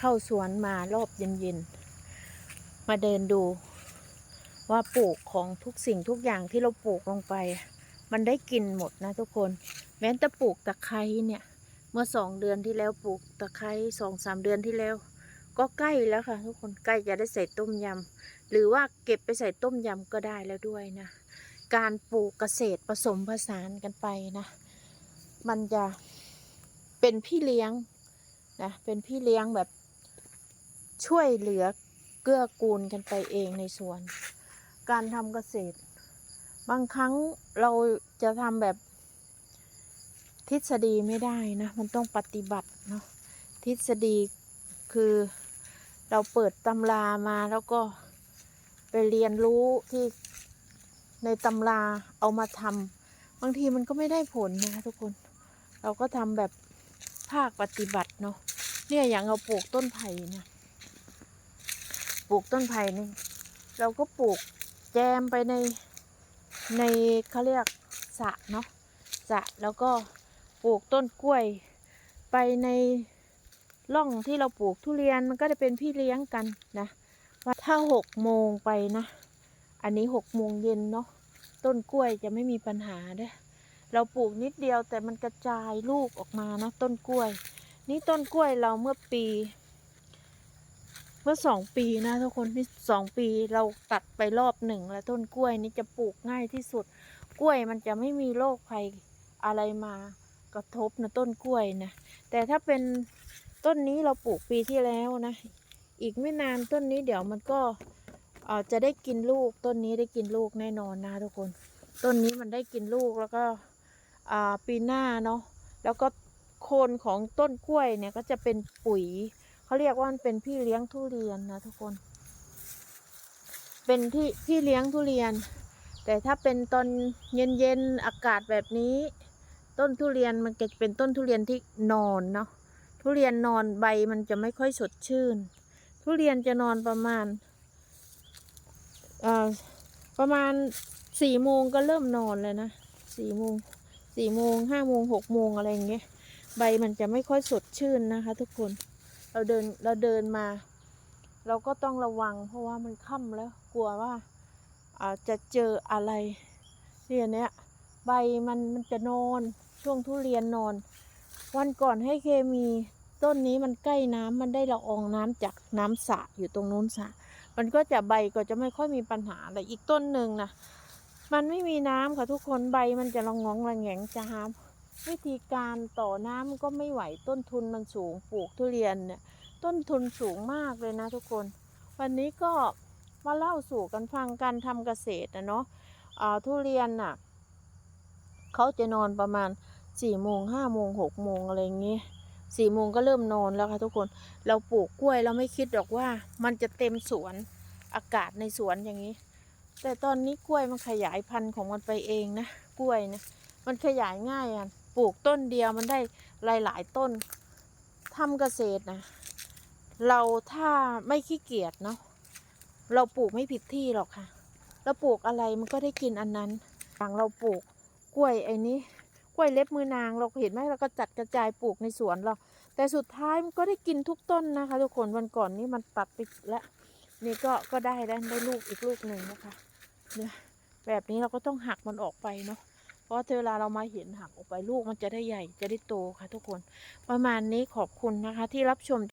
เข้าสวนมารอบเย็นๆ มาเดินดู ว่าปลูกของทุกสิ่งทุกอย่างที่เราปลูกลงไป มันได้กินหมดนะทุกคน แม้แต่ปลูกตะไคร้เนี่ย เมื่อสองเดือนที่แล้วปลูกตะไคร้สองสามเดือนที่แล้ว ก็ใกล้แล้วค่ะ ทุกคนใกล้จะได้ใส่ต้มยำหรือว่าเก็บไปใส่ต้มยำก็ได้แล้วด้วยนะ การปลูกเกษตรผสมผสานกันไปนะ มันจะเป็นพี่เลี้ยงนะเป็นพี่เลี้ยงแบบ ช่วยเหลือเกื้อกูลกันไปเองในสวน การทำเกษตร บางครั้งเราจะทำแบบทฤษฎีไม่ได้นะ มันต้องปฏิบัติเนาะทฤษฎีคือเราเปิดตำรามาแล้วก็ไปเรียนรู้ที่ในตำราเอามาทำบางทีมันก็ไม่ได้ผลนะคะทุกคน เราก็ทำแบบภาคปฏิบัติเนาะเนี่ยอย่างเราปลูกต้นไผ่เนี่ย ปลูกต้นไผ่นี่เราก็ปลูกแจมไปในในเขาเรียกสะเนาะสะแล้วก็ปลูกต้นกล้วย ไปในร่องที่เราปลูกทุเรียนมันก็จะเป็นพี่เลี้ยงกันนะว่าถ้าหกโมงไปนะ อันนี้หกโมงเย็นเนาะต้นกล้วยจะไม่มีปัญหาเด้อเราปลูกนิดเดียวแต่มันกระจายลูกออกมานะต้นกล้วย นี่ต้นกล้วยเราเมื่อปี เมื่อสองปีนะทุกคนนี่สองปีเราตัดไปรอบหนึ่งแล้วต้นกล้วยนี่จะปลูกง่ายที่สุด กล้วยมันจะไม่มีโรคภัยอะไรมากระทบนะต้นกล้วยนะแต่ถ้าเป็นต้นนี้เราปลูกปีที่แล้วนะ อีกไม่นานต้นนี้เดี๋ยวมันก็เออจะได้กินลูกต้นนี้ได้กินลูกแน่นอนนะทุกคน ต้นนี้มันได้กินลูกแล้วก็ปีหน้าเนาะแล้วก็โคนของต้นกล้วยเนี่ยก็จะเป็นปุ๋ย เขาเรียกว่ามันเป็นพี่เลี้ยงทุเรียนนะทุกคน เป็นที่พี่เลี้ยงทุเรียน แต่ถ้าเป็นตอนเย็นๆอากาศแบบนี้ ต้นทุเรียนมันจะเป็นต้นทุเรียนที่นอนเนาะทุเรียนนอนใบมันจะไม่ค่อยสดชื่น ทุเรียนจะนอนประมาณประมาณสี่โมงก็เริ่มนอนเลยนะสี่โมงสี่โมงห้าโมงหกโมงอะไรอย่างเงี้ยใบมันจะไม่ค่อยสดชื่นนะคะ ทุกคน เราเดินเราเดินมา เราก็ต้องระวัง เพราะว่ามันค่ำแล้วกลัวว่าอาจจะเจออะไรเนี่ยเนี้ยใบมันมันจะนอนช่วงทุเรียนนอน วันก่อนให้เคมีต้นนี้มันใกล้น้ำมันได้ละอองน้ำจากน้ำสระอยู่ตรงนู้นสระมันก็จะใบก็จะไม่ค่อยมีปัญหาแต่อีกต้นหนึ่งนะมันไม่มีน้ำค่ะทุกคนใบมันจะระงองระแงงจะหา วิธีการต่อน้ำก็ไม่ไหวต้นทุนมันสูงปลูกทุเรียนเนี่ยต้นทุนสูงมากเลยนะทุกคน วันนี้ก็มาเล่าสู่กันฟังการทำเกษตรนะเนาะทุเรียนน่ะเขาจะนอนประมาณสี่โมงห้าโมงหกโมงอะไรอย่างเงี้ยสี่โมงก็เริ่มนอนแล้วค่ะทุกคน เราปลูกกล้วยเราไม่คิดหรอกว่า มันจะเต็มสวนอากาศในสวนอย่างนี้ แต่ตอนนี้กล้วยมันขยายพันธุ์ของมันไปเองนะกล้วยนะมันขยายง่ายอะ ปลูกต้นเดียวมันได้หลาย ๆ ต้นทำเกษตรนะ เราถ้าไม่ขี้เกียจเนาะเราปลูกไม่ผิดที่หรอกค่ะ เราปลูกอะไรมันก็ได้กินอันนั้นอย่างเราปลูกกล้วยไอ้นี้กล้วยเล็บมือนางเราเห็นไหมเราก็จัดกระจายปลูกในสวนเรา แต่สุดท้ายมันก็ได้กินทุกต้นนะคะ ทุกคนวันก่อนนี้มันตัดไปแล้วนี่ก็ก็ได้แล้ได้ลูกอีกลูกหนึ่งนะคะเนี่ยแบบนี้เราก็ต้องหักมันออกไปเนาะ ราะเวลาเรามาเห็นหักออกไปลูกมันจะได้ใหญ่จะได้โตค่ะทุกคน ประมาณนี้ขอบคุณนะคะที่รับชม